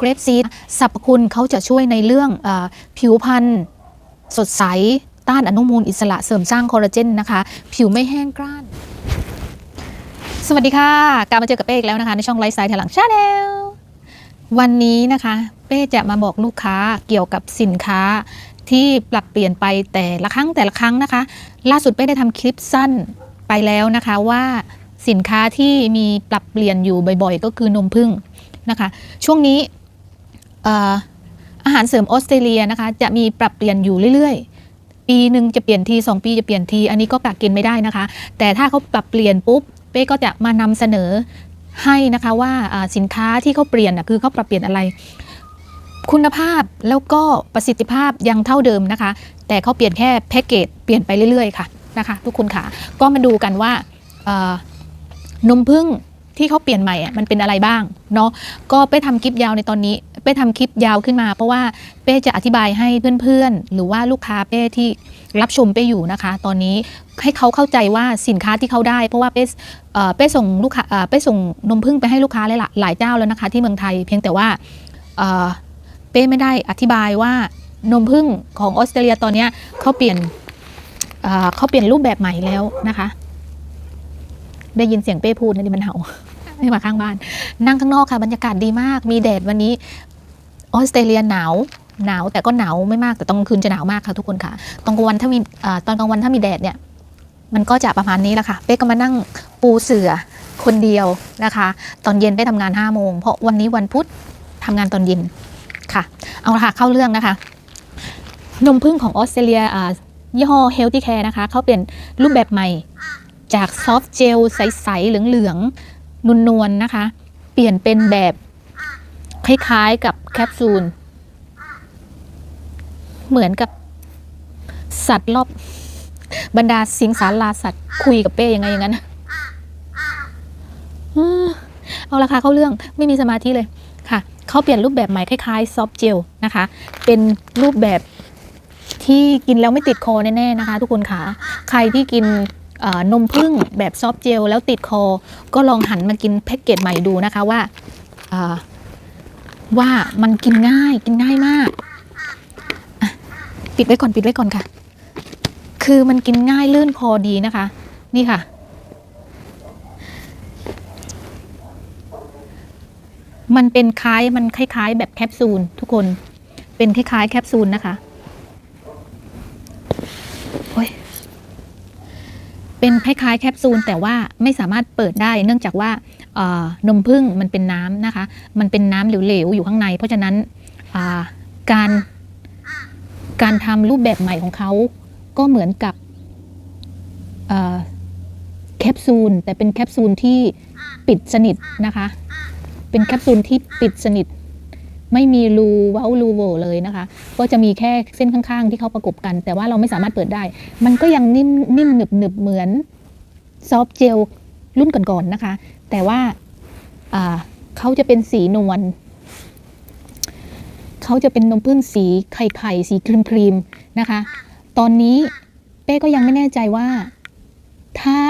เกรปซีดสรรพคุณเขาจะช่วยในเรื่องอผิวพรรณสดใส ต้านอนุมูลอิสระเสริมสร้างคอลลาเจนนะคะ ผิวไม่แห้งกร้าน สวัสดีค่ะ กลับมาเจอกับเป้อีกแล้วนะคะ ในช่องไลฟ์สไตล์ถลังชาแนลวันนี้นะคะ เป้จะมาบอกลูกค้าเกี่ยวกับสินค้าที่ปรับเปลี่ยนไปแต่ละครั้งแต่ละครั้งนะคะ ล่าสุดเป้ได้ทำคลิปสั้นไปแล้วนะคะว่าสินค้าที่มีปรับเปลี่ยนอยู่บ่อยๆ ก็คือนมผึ้งนะคะ ช่วงนี้ อาหารเสริมออสเตรเลียนะคะ จะมีปรับเปลี่ยนอยู่เรื่อยๆ ปีหนึ่งจะเปลี่ยนทีสองปีจะเปลี่ยนที อันนี้ก็กักกินไม่ได้นะคะ แต่ถ้าเขาปรับเปลี่ยนปุ๊บเป้ก็จะมานำเสนอให้นะคะว่าสินค้าที่เขาเปลี่ยนคือเขาปรับเปลี่ยนอะไร คุณภาพแล้วก็ประสิทธิภาพยังเท่าเดิมนะคะ แต่เขาเปลี่ยนแค่แพ็กเกจเปลี่ยนไปเรื่อยๆค่ะนะคะ ทุกคนค่ะก็มาดูกันว่านมผึ้ง ที่เขาเปลี่ยนใหม่อะมันเป็นอะไรบ้างเนาะก็เป้ทำคลิปยาวในตอนนี้ เป้ทำคลิปยาวขึ้นมา เพราะว่าเป้จะอธิบายให้เพื่อนๆ หรือว่าลูกค้าเป้ที่รับชมเป้อยู่นะคะ ตอนนี้ให้เขาเข้าใจว่าสินค้าที่เขาได้ เพราะว่าเป้เอ่อเป้ส่งลูกค้าเอ่อเป้ส่งนมผึ้งไปให้ลูกค้าหลายหลายเจ้าแล้วนะคะ ที่เมืองไทย เพียงแต่ว่าเอ่อเป้ไม่ได้อธิบายว่านมผึ้งของออสเตรเลียตอนนี้เขาเปลี่ยนเอ่อเขาเปลี่ยนรูปแบบใหม่แล้วนะคะ ได้ยินเสียงเป้พูดนี่มันเห่าไม่มาข้างบ้าน นั่งข้างนอกค่ะบรรยากาศดีมาก มีแดดวันนี้ออสเตรเลียหนาวหนาวแต่ก็หนาวไม่มากแต่ตอนกลางคืนจะหนาวมากค่ะทุกคนค่ะตอนกลางวันถ้ามีตอนกลางวันถ้ามีแดดเนี่ยมันก็จะประมาณนี้แหละค่ะ เป้ก็มานั่งปูเสือคนเดียวนะคะ ตอนเย็นเป้ทำงาน5้าโมงเพราะวันนี้วันพุธทำงานตอนเย็นค่ะ เอาละค่ะเข้าเรื่องนะคะ นมผึ้งของออสเตรเลียยี่ห้อ Healthy Care นะคะเขาเปลี่ยนรูปแบบใหม่ จากซอฟต์เจลใสๆเหลืองๆนวลๆนะคะ เปลี่ยนเป็นแบบคล้ายๆกับแคปซูล เหมือนกับสัตว์รอบบรรดาสิงสาราสัตว์คุยกับเป้ยังไงอย่างนั้นเอาละค่ะเข้าเรื่องไม่มีสมาธิเลยค่ะเขาเปลี่ยนรูปแบบใหม่คล้ายๆซอฟเจลนะคะ เป็นรูปแบบที่กินแล้วไม่ติดคอแน่ๆนะคะ ทุกคนค่ะ ใครที่กิน นมผึ้งแบบซอฟเจลแล้วติดคอ ก็ลองหันมากินแพ็กเกจใหม่ดูนะคะว่าว่ามันกินง่ายกินง่ายมาก ปิดไว้ก่อนปิดไว้ก่อนค่ะ คือมันกินง่ายลื่นคอดีนะคะ นี่ค่ะ มันเป็นคล้ายมันคล้ายๆแบบแคปซูลทุกคนเป็นคล้ายๆแคปซูลนะคะโอ้ย เป็นคล้ายๆแคปซูลแต่ว่าไม่สามารถเปิดได้ เนื่องจากว่านมผึ้งมันเป็นน้ำนะคะ มันเป็นน้ำเหลวๆอยู่ข้างใน เพราะฉะนั้นการการทำรูปแบบใหม่ของเขาก็เหมือนกับแคปซูลแต่เป็นแคปซูลที่ปิดสนิทนะคะ เป็นแคปซูลที่ปิดสนิท ไม่มีรูเว้ารูโหวเลยนะคะ ก็จะมีแค่เส้นข้างๆ ที่เขาประกบกัน แต่ว่าเราไม่สามารถเปิดได้ มันก็ยังนิ่มนิ่มหนึบหนึบเหมือนซอฟเจลรุ่นก่อนๆนะคะ แต่ว่าเขาจะเป็นสีนวลเขาจะเป็นนมผึ้งสีไข่ไข่สีครีมครีมๆนะคะ ตอนนี้เป้ก็ยังไม่แน่ใจว่าถ้า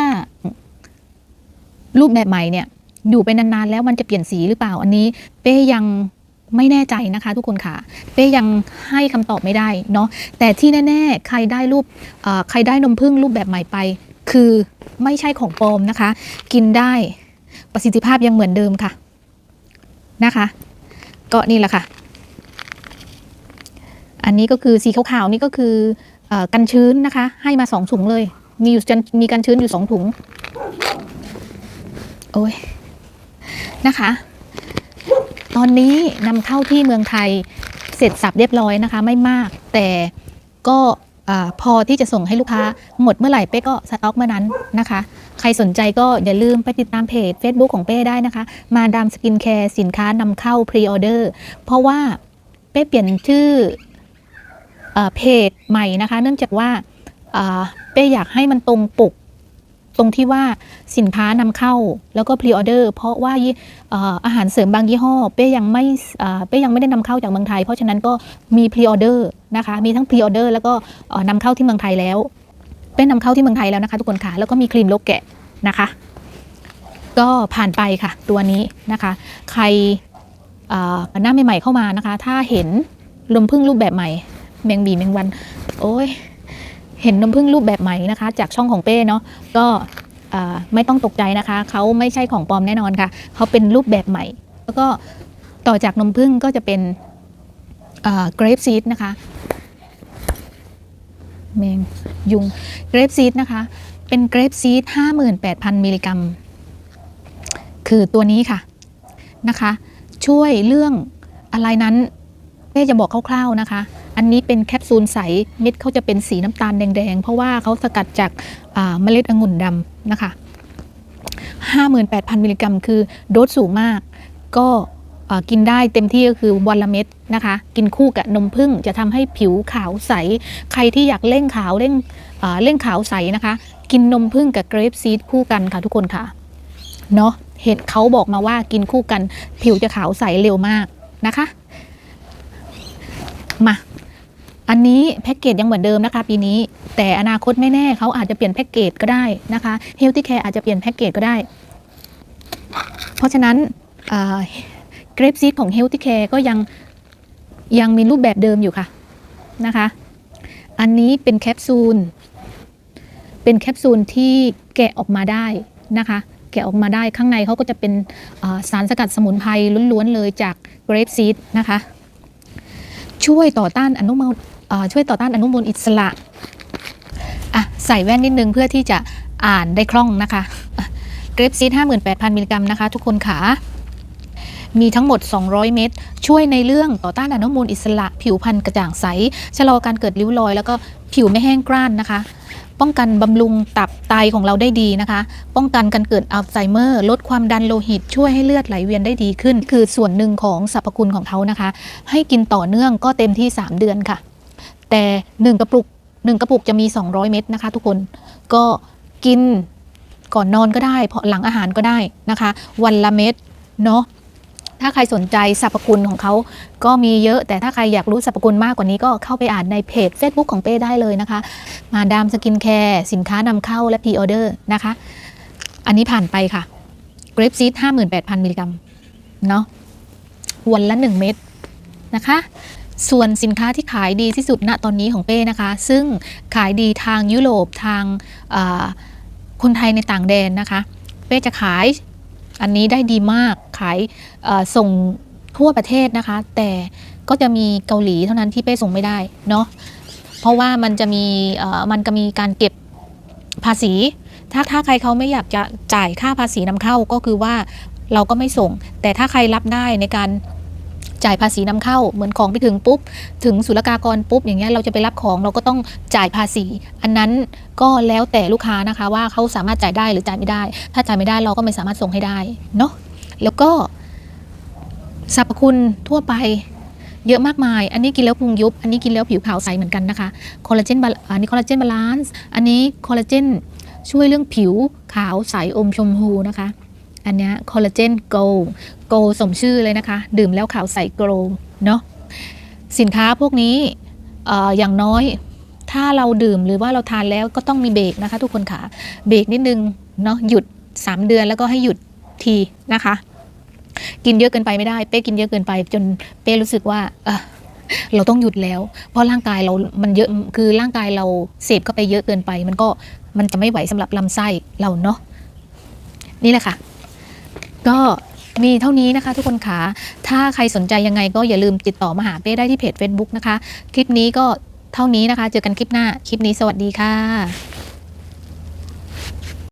รูปแบบใหม่เนี่ยอยู่ไปนานๆแล้วมันจะเปลี่ยนสีหรือเปล่าอันนี้ เป้ยัง ไม่แน่ใจนะคะทุกคนค่ะ เป้ยังให้คำตอบไม่ได้เนาะแต่ที่แน่ ๆ ใครได้รูปใครได้นมผึ้งรูปแบบใหม่ไป คือไม่ใช่ของปลอมนะคะ กินได้ประสิทธิภาพยังเหมือนเดิมค่ะนะคะ ก็นี่แหละค่ะ อันนี้ก็คือสีขาวๆนี่ก็คืออกันชื้นนะคะ ให้มาสองถุงเลย มีอยู่มีกันชื้นอยู่สองถุง โอ้ยนะคะ ตอนนี้นำเข้าที่เมืองไทยเสร็จสับเรียบร้อยนะคะ ไม่มาก แต่ก็พอที่จะส่งให้ลูกค้าหมดเมื่อไหร่เป้ก็สต็อกเมื่อนั้นนะคะ ใครสนใจก็อย่าลืมไปติดตามเพจ Facebook ของเป้ได้นะคะ มาดามสกินแคร์สินค้านำเข้าพรีออเดอร์เพราะว่าเป้เปลี่ยนชื่อเอเพจใหม่นะคะ เนื่องจากว่าอ่าเป้อยากให้มันตรงปก ตรงที่ว่าสินค้านำเข้าแล้วก็พรีออเดอร์เพราะว่าอาหารเสริมบางยี่ห้อ เป้ยังไม่เป้ยังไม่ได้นำเข้าจากเมืองไทย เพราะฉะนั้นก็มีพรีออเดอร์นะคะมีทั้งพรีออเดอร์แล้วก็เอ่อนำเข้าที่เมืองไทยแล้วเป้นำเข้าที่เมืองไทยแล้วนะคะ ทุกคนค่ะแล้วก็มีครีมโลกแกะนะคะ ก็ผ่านไปค่ะตัวนี้นะคะ ใครอ่าหน้าใหม่ๆเข้ามานะคะ ถ้าเห็นนมพึ่งรูปแบบใหม่แมงบีแมงวัน โอ้ย เห็นนมพึ่งรูปแบบใหม่นะคะ จากช่องของเป้เนาะก็ไม่ต้องตกใจนะคะ เขาไม่ใช่ของปลอมแน่นอนค่ะ เขาเป็นรูปแบบใหม่ แล้วก็ต่อจากนมพึ่งก็จะเป็นเกรฟซีดนะคะแมงยุงเกรฟซีดนะคะ เป็นเกรฟซีด58,000 มิลลิกรัม คือตัวนี้ค่ะนะคะ ช่วยเรื่องอะไรนั้นเป้จะบอกคร่าวๆนะคะ อันนี้เป็นแคปซูลใส เม็ดเขาจะเป็นสีน้ำตาลแดงๆ เพราะว่าเขาสกัดจากเมล็ดองุ่นดำนะคะ 58,000 มิลลิกรัมคือโดสสูงมาก ก็กินได้เต็มที่ก็คือวันละเม็ดนะคะ กินคู่กับนมผึ้งจะทำให้ผิวขาวใส ใครที่อยากเร่งขาวเร่งเร่งขาวใสนะคะ กินนมผึ้งกับเกรปซีดคู่กันค่ะทุกคนค่ะ เนาะเห็นเขาบอกมาว่ากินคู่กัน ผิวจะขาวใสเร็วมากนะคะ มา อันนี้แพ็กเกจยังเหมือนเดิมนะคะ ปีนี้ แต่อนาคตไม่แน่เขาอาจจะเปลี่ยนแพ็กเกจก็ได้นะคะเฮลที่แคร์อาจจะเปลี่ยนแพ็กเกจก็ได้ เพราะฉะนั้นเกรปซีดของเฮลที่แคร์ก็ยังยังมีรูปแบบเดิมอยู่ค่ะนะคะ อันนี้เป็นแคปซูล เป็นแคปซูลที่แกะออกมาได้นะคะ แกะออกมาได้ข้างในเขาก็จะเป็นสารสกัดสมุนไพรล้วนๆเลยจากเกรปซีดนะคะ ช่วยต่อต้านอนุมูล ช่วยต่อต้านอนุมูลอิสระอะใส่แว่นนิดนึงเพื่อที่จะอ่านได้คล่องนะคะเกรปซีด58,000 มิลลิกรัมนะคะ ทุกคนขามีทั้งหมด 200 เม็ด ช่วยในเรื่องต่อต้านอนุมูลอิสระ ผิวพรรณกระจ่างใส ชะลอการเกิดริ้วรอย แล้วก็ผิวไม่แห้งกร้านนะคะ ป้องกันบำรุงตับไตของเราได้ดีนะคะ ป้องกันการเกิดอัลไซเมอร์ ลดความดันโลหิต ช่วยให้เลือดไหลเวียนได้ดีขึ้น คือส่วนหนึ่งของสรรพคุณของเขานะคะ ให้กินต่อเนื่องก็เต็มที่ 3 เดือนค่ะ แต่ 1 กระปุก 1 กระปุกจะมี 200 เม็ดนะคะ ทุกคนก็กินก่อนนอนก็ได้พราะหลังอาหารก็ได้นะคะ วันละเม็ดเนาะถ้าใครสนใจสรรพคุณของเขาก็มีเยอะ แต่ถ้าใครอยากรู้สรรพคุณมากกว่านี้ก็เข้าไปอ่านในเพจ Facebook ของเป้ได้เลยนะคะ มาดามสกินแคร์สินค้านำเข้าและพรีออเดอร์นะคะ อันนี้ผ่านไปค่ะเกรปซีด58,000 มิลลิกรัมเนาะวันละ 1 เม็ดนะคะ ส่วนสินค้าที่ขายดีที่สุดณตอนนี้ของเป้นะคะ ซึ่งขายดีทางยุโรปทางาคนไทยในต่างแดนนะคะ เป้จะขายอันนี้ได้ดีมากขายส่งทั่วประเทศนะคะ แต่ก็จะมีเกาหลีเท่านั้นที่เป้ส่งไม่ได้เนาะเพราะว่ามันจะมีมันก็มีการเก็บภาษี ถ้าถ้าใครเขาไม่อยากจะจ่ายค่าภาษีนำเข้าก็คือว่าเราก็ไม่ส่ง แต่ถ้าใครรับได้ในการ จ่ายภาษีนำเข้าเหมือนของไปถึงปุ๊บ ถึงศุลกากรปุ๊บอย่างเงี้ยเราจะไปรับของเราก็ต้องจ่ายภาษี อันนั้นก็แล้วแต่ลูกค้านะคะว่าเขาสามารถจ่ายได้หรือจ่ายไม่ได้ ถ้าจ่ายไม่ได้เราก็ไม่สามารถส่งให้ได้เนาะแล้วก็สรรพคุณทั่วไปเยอะมากมาย อันนี้กินแล้วพุงยุบ อันนี้กินแล้วผิวขาวใสเหมือนกันนะคะ คอลลาเจนบาอันนี้คอลลาเจนบาลานซ์ อันนี้คอลลาเจนช่วยเรื่องผิวขาวใสอมชมพูนะคะ อันนี้คอลลาเจนโกโกสมชื่อเลยนะคะ ดื่มแล้วขาวใสโกลเนาะสินค้าพวกนี้ออย่างน้อยถ้าเราดื่มหรือว่าเราทานแล้วก็ต้องมีเบรกนะคะ ทุกคนค่ะเบรกนิดนึงเนาะหยุด 3 เดือนแล้วก็ให้หยุดทีนะคะ กินเยอะเกินไปไม่ได้ เป้กินเยอะเกินไป จนเป้รู้สึกว่าเเราต้องหยุดแล้ว เพราะร่างกายเรา มันเยอะ คือร่างกายเราเสพเข้าไปเยอะเกินไป มันก็ มันจะไม่ไหวสำหรับลำไส้เราเนาะ นี่แหละค่ะ ก็มีเท่านี้นะคะทุกคนคะ ถ้าใครสนใจยังไงก็อย่าลืมติดต่อมาหาเป้ได้ที่เพจ Facebook นะคะ คลิปนี้ก็เท่านี้นะคะ เจอกันคลิปหน้า คลิปนี้สวัสดีค่ะ